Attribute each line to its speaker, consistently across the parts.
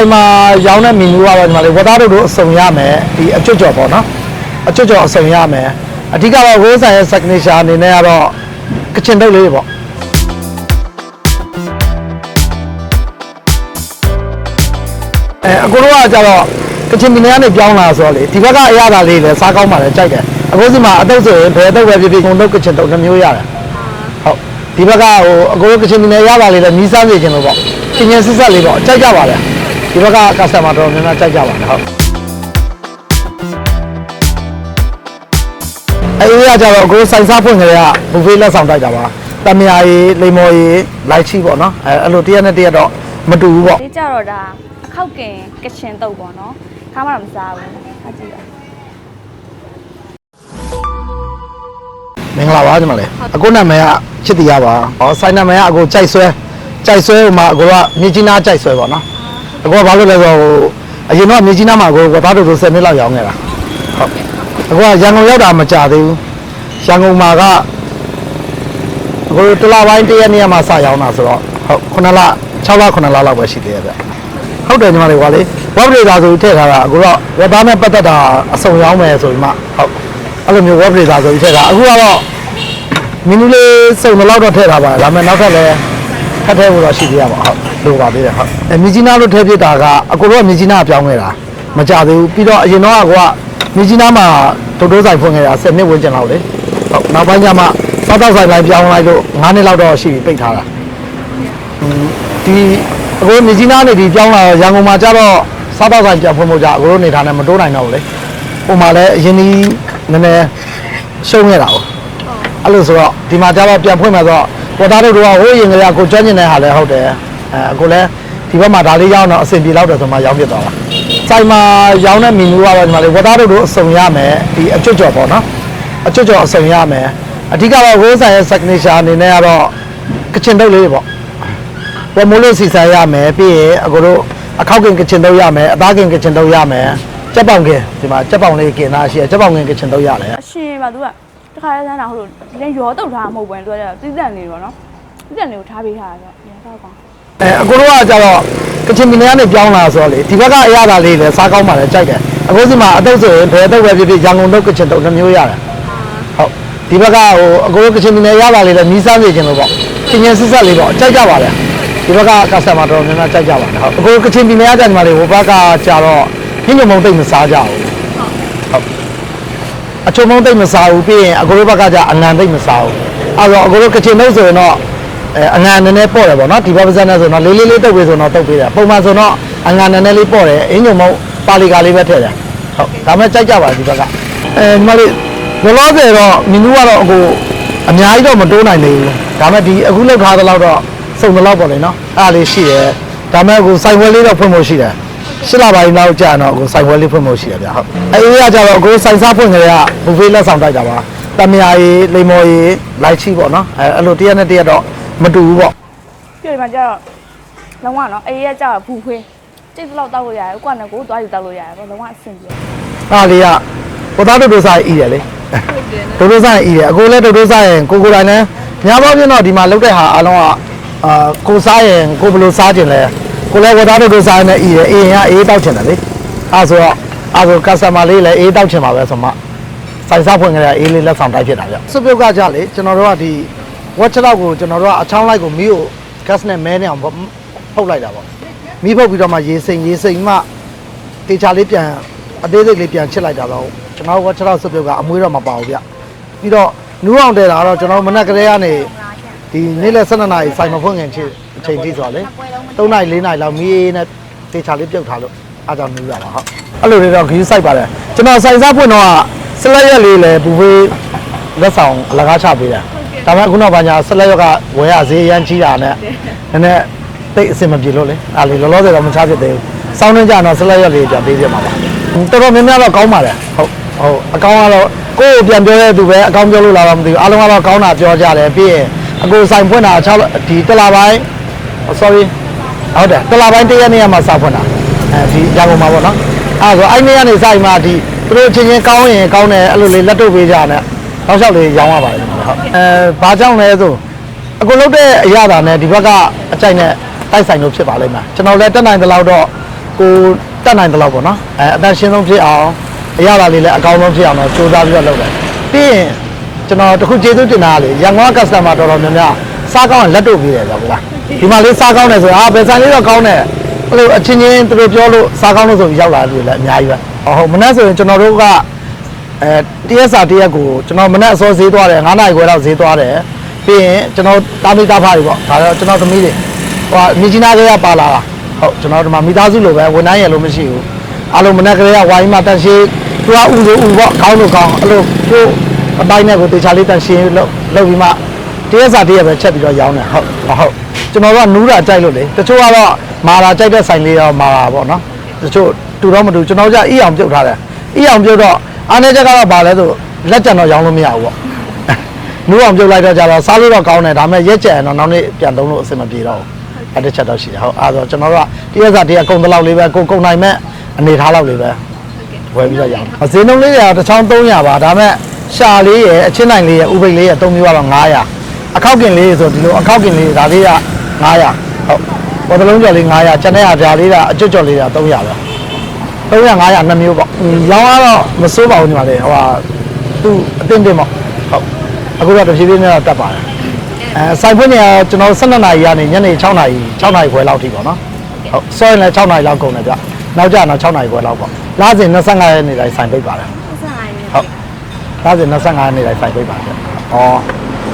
Speaker 1: ဆိုင်မှာရောင်းတဲ့မီနူကတော့ဒီမှာလေဝတ်သားတို့တို့အစုံရမယ်ဒီအကျွတ်ကြော်ပေါ့နော်အကျွတ်ကြော်အစုံရမယ်အဓိကတော့ဝိုးဆိုင်ရဲ့ signature အနေနဲ့ကတော့ကချင်တုတ်လေးတွေပေါ့အဲအကိုတို့ကကြတော့ကချင်ပြည်နယ်ကနေပြောင်းလာဆိုတော့လေဒီဘက်ကအရသာလေးလည်းစားကောင်းပါလေကြိုက်တယ်အခုစီမှာအတုပ်ဆိုရင်ဘယ်အတုပ်ပဲဖြစ်ဖြစ်ကုန်တုတ်ကချင်တုတ်နှမျိုးရတယ်ဟုတ်ဒီဘက်ကဟိုအကိုတို့ကချင်ပြည်နယ်ရပါလေလည်းနီးစမ်းနေခြင်းလို့ပေါ့ကျင်ကျင်စစ်ဆက်လေးပေါ့ကြိုက်ကြပါလေ ဒီဘက်က customer တော်တော်များများကြိုက်ကြပါတယ်ဟုတ်အဲဒီကကြတော့အကိုစိုင်စားဖွင့်ကြရဘူဖေးလက်ဆောင်တိုက်တာပါတမယာရီလိမ္မော်ရီလိုက်ချီပေါ့နော်အဲအဲ့လိုတရက်နဲ့တရက်တော့မတူဘူးပေါ့
Speaker 2: ဒီကြတော့ဒါအခောက်ကင်ကချင်တုတ်ပေါ့နော်ခါမှတော့မစားဘူးအကြည့်ပါ
Speaker 1: မင်္ဂလာပါညီမလေးအကိုနာမည်ကချစ်တရားပါဟောဆိုင်နာမည်ကအကိုကြိုက်ဆွဲကြိုက်ဆွဲဟိုမှာအကိုကမြေကြီးနားကြိုက်ဆွဲပေါ့နော် အကိုကဘာလို့လဲဆိုတော့ဟိုအရင်တော့မြေကြီးနားမှာအကိုကသားတို့တို့10နှစ်လောက်ရောင်းနေတာဟုတ်အကိုကရန်ကုန်ရောက်တာမကြသေးဘူးရန်ကုန်မှာကအကိုတလပိုင်းတရက်နေ့မှစရောင်းတာဆိုတော့ဟုတ်9လ6လ9လလောက်ပဲရှိသေးရဲ့ဗျဟုတ်တယ်ညီမလေးကွာလေဝက်ပရိသာဆိုပြီးထည့်ထားတာအကိုတော့ဝက်သားနဲ့ပတ်သက်တာအစုံရောင်းမယ်ဆိုပြီးမှဟုတ်အဲ့လိုမျိုးဝက်ပရိသာဆိုပြီးထည့်တာအခုကတော့မီနူလေးစုံတော့တော့ထည့်ထားပါတယ်ဒါပေမဲ့နောက်ထပ်လည်းထပ်ထည့်ဖို့တော့ရှိသေးရပါဟုတ် လိုပါသေးတယ်ဟုတ်အဲမြကြီးနားလို့ထည့်ပြတာကအကိုတို့ကမြကြီးနားပြောင်းခဲ့တာမကြသေးဘူးပြီးတော့အရင်တော့ကမြကြီးနားမှာတိုးတိုးဆိုင်ဖွင့်ခဲ့တာ10နှစ်ဝန်းကျင်လောက်လေဟုတ်နောက်ပိုင်းကျမှစောက်တော့ဆိုင်လိုက်ပြောင်းလိုက်လို့9နှစ်လောက်တော့ရှိပြီပိတ်ထားတာဒီအကိုမြကြီးနားနေဒီပြောင်းလာတော့ရန်ကုန်မှာကျတော့စောက်တော့ဆိုင်ပြန်ဖွင့်ဖို့ကြအကိုတို့နေထားနေမတိုးနိုင်တော့ဘူးလေဟိုမှာလည်းအရင်ဒီနည်းနည်းရှုံးခဲ့တာပေါ့အဲ့လိုဆိုတော့ဒီမှာကျတော့ပြန်ဖွင့်မယ်ဆိုတော့ပေါ်သားတို့တို့ကဟိုးရင်ကလေးကကိုကျွမ်းကျင်တဲ့ဟာလည်းဟုတ်တယ် အဲအခုလည်းဒီဘက်မှာဒါလေးရောင်းတော့အဆင်ပြေလောက်တယ်ဆိုမှရောင်းပြသွားတာစိုင်မှာရောင်းတဲ့မီနူကတော့ဒီမှာလေဝတ်သားတို့တို့အစုံရမယ်ဒီအကျွတ်ကြော်ပေါ့နော်အကျွတ်ကြော်အစုံရမယ်အဓိကတော့ဝိုးဆိုင်ရဲ့ signature အနေနဲ့ကတော့ကချင်တုတ်လေးတွေပေါ့ဝမိုးလို့စီဆိုင်ရမယ်ပြီးရင်အခုတို့အခောက်ကင်ကချင်တုတ်ရမယ်အသားကင်ကချင်တုတ်ရမယ်ကြက်ပေါင်ကင်ဒီမှာကြက်ပေါင်လေးကင်သားရှိရကြက်ပေါင်ကင်ကချင်တုတ်ရတယ်
Speaker 2: အရှင်ပါသူကတခါလဲစမ်းတာဟုတ်လို့လင်းရောတုတ်ထားမှာမဟုတ်ဘူးသူကတိကျန်နေတော့နော်တိကျန်နေကိုထားပေးထားတာဆိုတော့တော့ကောင်း
Speaker 1: အဲအကိုတို့ကကြတော့ကချင်ပြည်နယ်ကနေပြောင်းလာဆိုတော့လေဒီဘက်ကအရသာလေးလည်းစားကောင်းပါလေကြိုက်တယ်အခုစီမှာအတုပ်ဆိုရင်ဘယ်အတုပ်ပဲဖြစ်ဖြစ်ရန်ကုန်တုပ်ကချင်တုပ်နှမျိုးရတယ်ဟုတ်ဒီဘက်ကဟိုအကိုတို့ကချင်ပြည်နယ်ရတာလေးလည်းနီးစမ်းနေခြင်းလို့ပေါ့ကျင်ကျင်စစ်ဆက်လေးပေါ့ကြိုက်ကြပါလေဒီဘက်က customer တော်တော်များများကြိုက်ကြပါတယ်ဟုတ်အကိုတို့ကချင်ပြည်နယ်ရကြတယ်မှာလေဟိုဘက်ကကြတော့ဟင်းညမုံတိတ်မစားကြဘူးဟုတ်အချုံမုံတိတ်မစားဘူးပြီးရင်အကိုတို့ဘက်ကကြအနံတိတ်မစားဘူးအဲ့တော့အကိုတို့ကချင်တုပ်ဆိုရင်တော့ အဲအငန်နည်းနည်းပေါ့တယ်ပေါ့နော်ဒီဘက်ပါဇက်နဲ့ဆိုတော့လေးလေးလေးတုပ်ပေးဆိုတော့တုပ်ပေးတယ်ပုံမှန်ဆိုတော့အငန်နည်းနည်းလေးပေါ့တယ်အင်းညုံမုံပါလီကာလေးပဲထည့်တယ်ဟုတ်ဒါမဲ့ကြိုက်ကြပါဒီဘက်ကအဲဒီမလေးလောလောဆယ်တော့မီနူကတော့အခုအများကြီးတော့မတိုးနိုင်သေးဘူးဒါမဲ့ဒီအခုလောက်ထားသလောက်တော့စုံသလောက်ပေါ့လေနော်အဲ့ဒါလေးရှိတယ်ဒါမဲ့အခုစိုက်ဝဲလေးတော့ဖွင့်ဖို့ရှိတယ်ရှစ်လပိုင်းလောက်ကြာတော့အခုစိုက်ဝဲလေးဖွင့်ဖို့ရှိတယ်ဗျဟုတ်အဲဒီကကြတော့အခုစိုက်စားဖွင့်ကြရဘူဖေးလက်ဆောင်တိုက်တာပါ တမယာရီလိမ္မော်ရီလိုက်ချီပေါ့နော်အဲအဲ့လိုတရက်နဲ့တရက်တော့မတူဘူးပေါ့
Speaker 2: ပြီးတော့ဒီမှာကျတော့လုံးဝနော်အေးရကျတော့ဘူးခွေးစိတ်စလောက်တောက်လို့ရတယ်ဥက္ကနဲ့ကိုသွားယူတောက်လို့ရတယ်ပေါ့လုံးဝအဆင်ပြေ
Speaker 1: အားလေးကပေါ်သားတို့တို့စားရင်ဤတယ်လေတို့တို့စားရင်ဤတယ်အကိုလည်းတို့တို့စားရင်ကိုကိုယ်တိုင်လည်းညာပေါင်းပြတော့ဒီမှာလုတ်တဲ့ဟာအားလုံးကအာကိုစားရင်ကိုဘယ်လိုစားကျင်လဲကိုလည်းပေါ်သားတို့တို့စားရင်လည်းဤတယ်အေးရင်ကအေးတောက်ချင်တယ်လေအဲဆိုတော့အဲဆို customer လေးလည်းအေးတောက်ချင်ပါပဲဆိုမှ စိုက်စားဖွင့်ကြရအေးလေးလက်ဆောင်တိုက်ဖြစ်တာဗျစုပ်ပြုတ်ကကြလေကျွန်တော်တို့ကဒီ watch လောက်ကိုကျွန်တော်တို့ကအချောင်းလိုက်ကိုမီးကို gas နဲ့မဲနေအောင်ဖုတ်လိုက်တာပေါ့မီးဖုတ်ပြီးတော့မှရေစိမ်ရေစိမ်မှတေချာလေးပြန်အသေးစိတ်လေးပြန်ချစ်လိုက်တာတော့ကျွန်တော်က6လောက်စုပ်ပြုတ်ကအမွေးတော့မပါဘူးဗျပြီးတော့နူးအောင်တဲတာကတော့ကျွန်တော်မနက်ကလေးကနေဒီနေ့လက်12နာရီစိုင်မဖွင့်ခင်ချစ်အချိန်ကြီးဆိုတော့လေ3နာရီ4နာရီလောက်မီးနဲ့တေချာလေးပြုတ်ထားလို့အားကြောင့်နူးရပါဟုတ်အဲ့လိုတွေတော့ခီးစိုက်ပါတယ်ကျွန်တော်စိုင်စားဖွင့်တော့ ဆလက်ရက်လေးလည်းဘူဖေးလက်ဆောင်အလကားချပေးတယ်ဒါပေမဲ့ခုနောက်ပိုင်းကျဆလက်ရက်ကဝယ်ရဈေးရမ်းကြီးတာနဲ့နည်းနည်းတိတ်အဆင်မပြေလို့လေအဲ့လေလောလောဆယ်တော့မချဖြစ်သေးဘူးစောင်းနေကြတော့ဆလက်ရက်လေးပြန်ပေးပြမှာပါတော်တော်များများတော့ကောင်းပါတယ်ဟုတ်ဟုတ်အကောင်းကတော့ကိုယ့်ကိုပြန်ပြောတဲ့သူပဲအကောင်းပြောလို့လာတော့မသိဘူးအားလုံးကတော့ကောင်းတာပြောကြတယ်ပြီးရင်အကိုဆိုင်ဖွင့်တာ6ဒီတလာပိုင်း sorry ဟုတ်တယ်တလာပိုင်းတရက်နေ့ကမှစဖွင့်တာအဲဒီရကုန်မှာပေါ့နော်အဲဆိုအဲ့နေ့ကနေစရင်မှဒီ သူတို့ချင်းချင်းကောင်းရင်ကောင်းတယ်အဲ့လိုလေးလက်တော့ပေးကြတယ်တောက်လျှောက်လေးရောင်းရပါတယ်ဟုတ်အဲဘာကြောင့်လဲဆိုအကိုလုပ်တဲ့အရာတာနဲ့ဒီဘက်ကအကြိုက်နဲ့တိုက်ဆိုင်လို့ဖြစ်ပါလိမ့်မယ်ကျွန်တော်လည်းတက်နိုင်တဲ့လောက်တော့ကိုတက်နိုင်တယ်လို့ပေါ့နော်အဲအတန်ရှင်းဆုံးဖြစ်အောင်အရသာလေးလည်းအကောင်းဆုံးဖြစ်အောင်တော့စူးစမ်းပြီးတော့လုပ်တယ်ပြီးရင်ကျွန်တော်တခုကျေးဇူးတင်တာကလေရန်ကုန်က customer တော်တော်များများစားကောင်းရင်လက်တို့ပြီးတယ်ဗျာဗျာဒီမှာလေးစားကောင်းတယ်ဆိုရင်အာဘယ်ဆိုင်လေးတော့ကောင်းတယ် အဲ့လိုအချင်းချင်းသူတို့ပြောလို့စားကောင်းလို့ဆိုပြီးရောက်လာတယ်လည်းအများကြီးပဲဟုတ်မနေ့ဆိုရင်ကျွန်တော်တို့ကအဲတရက်စာတရက်ကိုကျွန်တော်မနေ့အစောဈေးသွားတယ်9နာရီခွဲလောက်ဈေးသွားတယ်ပြီးရင်ကျွန်တော်တာမီတာဖားတွေပေါ့ဒါတော့ကျွန်တော်သမီးတွေဟိုမြကြီးနားကလေးကပါလာတာဟုတ်ကျွန်တော်ဒီမှာမိသားစုလိုပဲဝန်ထမ်းရလို့မရှိဘူးအားလုံးမနေ့ကလေးကဝိုင်းမှာတက်ရှိသူကဥလို့ဥပေါ့ကောင်းလို့ကောင်းအဲ့လိုကိုအတိုင်းနဲ့ကိုတေချာလေးတက်ရှိလို့လုပ်ပြီးမှ တရက်စာတရက်ပဲချက်ပြီးတော့ရောင်းတယ်ဟုတ်ဟုတ်ကျွန်တော်ကနူးတာကြိုက်လို့လေတချို့ကတော့မာတာကြိုက်တဲ့ဆိုင်လေးတော့မာတာပေါ့နော်တချို့တူတော့မတူကျွန်တော်ကြအီအောင်ပြုတ်ထားတယ်အီအောင်ပြုတ်တော့အားနေချက်ကတော့ဗာလဲဆိုလက်ကြံတော့ရောင်းလို့မရဘူးပေါ့နူးအောင်ပြုတ်လိုက်တော့ကြတော့စားလို့တော့ကောင်းတယ်ဒါပေမဲ့ရက်ကြံတော့နောက်နေ့ပြန်သုံးလို့အဆင်မပြေတော့ဘူးအဲ့တစ်ချက်တော့ရှိတယ်ဟုတ်အဲ့တော့ကျွန်တော်တို့ကတရက်စာတရက်ကုန်တလောက်လေးပဲကိုကုန်နိုင်မဲ့အနေထားလောက်လေးပဲဝယ်ပြီးတော့ရအောင်ဈေးနှုန်းလေးတွေကတစ်ချောင်း300ပါဒါပေမဲ့ရှာလေးရယ်အချင်းနိုင်လေးရယ်ဥပိတ်လေးရယ်3မျိုးကတော့900 အခောက်ကင်လေးဆိုဒီလိုအခောက်ကင်လေးဒါလေးက900ဟုတ်ပေါ်တလုံးကျော်လေး900ကျန်တဲ့ဟာဒါလေးကအကျွတ်ကျော်လေးက300ပဲ300 500နှစ်မျိုးပေါ့။ရောင်းကတော့မစိုးပါဘူးညီမလေး။ဟိုဟာသူအတင်းတင်းပေါ့။ဟုတ်။အခုတော့တဖြည်းဖြည်းနဲ့တော့တက်ပါတယ်။အဲစိုက်ဖွင့်နေကကျွန်တော်12နာရီကနေညနေ6နာရီ6နာရီခွဲလောက်ထိပေါ့နော်။ဟုတ်။စောရင်လည်း6နာရီလောက်ကုန်တယ်ဗျ။နောက်ကျတော့6နာရီခွဲလောက်ပေါ့။လစဉ်25ရက်နေ့တိုင်းစိုင်ပိတ်ပါတယ်။ဟုတ်။လစဉ်25ရက်နေ့တိုင်းစိုင်ပိတ်ပါတယ်။အော်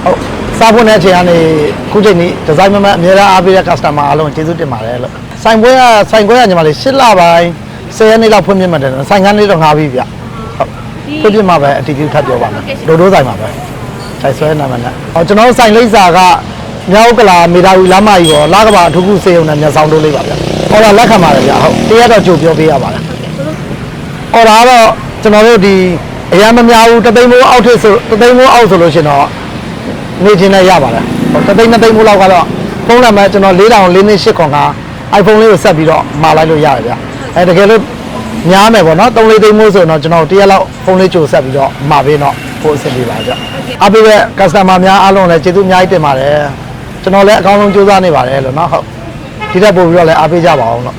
Speaker 1: ဟုတ်။ စားဖွင့်တဲ့အချိန်ကနေခုချိန်นี้ဒီဇိုင်းမမအများအားအားပေးတဲ့ customer အားလုံးကျေးဇူးတင်ပါတယ်လို့။စိုင်ပွဲကစိုင်ပွဲကညီမလေး10လပိုင်း10ရက်နေ့လောက်ဖွင့်ပြမှတယ်စိုင်ကန်းလေးတော့ငါပြီဗျ။ဟုတ်ဖွင့်ပြမှပဲအတီးတူထပ်ပြောပါမယ်။ဒိုဒိုးဆိုင်မှာပဲ။ဆိုင်ဆွဲနာမည်နဲ့။ဟောကျွန်တော်တို့ဆိုင်လိပ်စာကမြောက်ကလာမေတာဝီလမ်းမကြီးရောလာကဘာအထူးကုစေုံနဲ့မျက်စောင်းတိုးလေးပါဗျ။ဟောလာလက်ခံပါတယ်ဗျ။ဟုတ်။တရက်တော့ကြိုပြောပေးရပါတယ်။ဟောလာတော့ကျွန်တော်တို့ဒီအရန်မများဘူးတသိန်းမိုးအောက်ထစ်ဆိုတသိန်းမိုးအောက်ဆိုလို့ရှင်တော့ နေချင်းနဲ့ရပါတယ်ဟိုတသိန်းနှစ်သိန်းမိုးလောက်ကတော့ဖုန်းနံပါတ်ကျွန်တော်4000 48ခွန်က iPhone လေးကိုဆက်ပြီးတော့မှာလိုက်လို့ရတယ်ဗျအဲတကယ်လို့များမယ်ပေါ့နော်3လေးသိန်းမိုးဆိုရင်တော့ကျွန်တော်တရက်လောက်ဖုန်းလေးကြိုဆက်ပြီးတော့မှာပေးတော့ပို့အဆင်ပြေပါဗျအပိရဲ့ customer များအားလုံးလည်းကျေးဇူးအများကြီးတင်ပါတယ်ကျွန်တော်လည်းအကောင်းဆုံးကြိုးစားနေပါတယ်လို့နော်ဟုတ်ဒီတက်ပို့ပြီးတော့လည်းအားပေးကြပါအောင်လို့